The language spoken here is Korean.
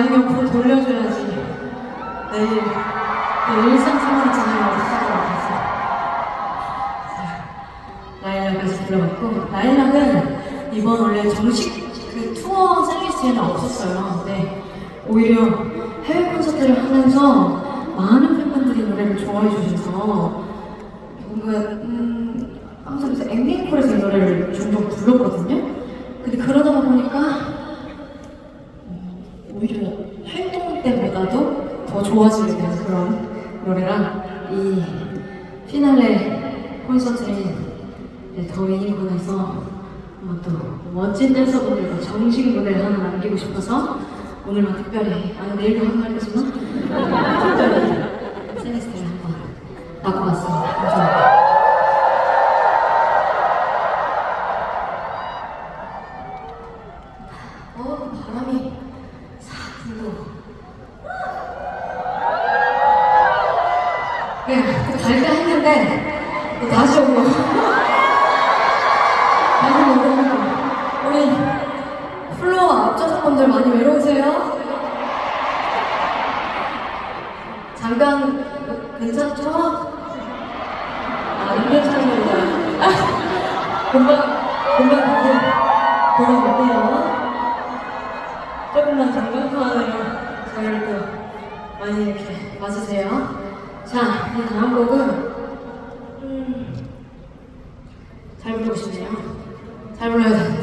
양옆으로 돌려줘야지. 내일 또 일상생활이 진행하고 못했어 라일락까지 불러봤고 라일락은 이번 원래 정식 그 투어 셀리스트에는 없었어요. 근데 오히려 해외 콘서트를 하면서 많은 팬분들이 노래를 좋아해 주셔서 뭔가 음, 항상 그래서 앵앵콜에서 이 노래를 종종 불렀거든요. 근데 그러다 보니까 음, 오히려 활동 때보다도 더 좋아지게 되는 그런 노래랑 이 피날레 콘서트인 이제 더 이닝군에서 어, 또 멋진 댄서분들과 정식 무대를 하나 남기고 싶어서 오늘만 특별히 아니 내일도 한번 하겠지만 특별히 세레스트를 한번 갖고 왔습니다. 감사합니다. 어, 바람이 싹 불고. 네, 갈때 했는데 다시 오고. 다시 오고. 우리 플로어 앞좌석분들 많이 외로우세요? 잠깐 괜찮죠? 아, 안 괜찮습니다. 금방 금방 돌아올게요. 조금만 장갑하네요. 저를 또 많이 이렇게 맞으세요. 자, 이 다음 곡은 음, 잘 부르고 싶네요. 잘 불러요.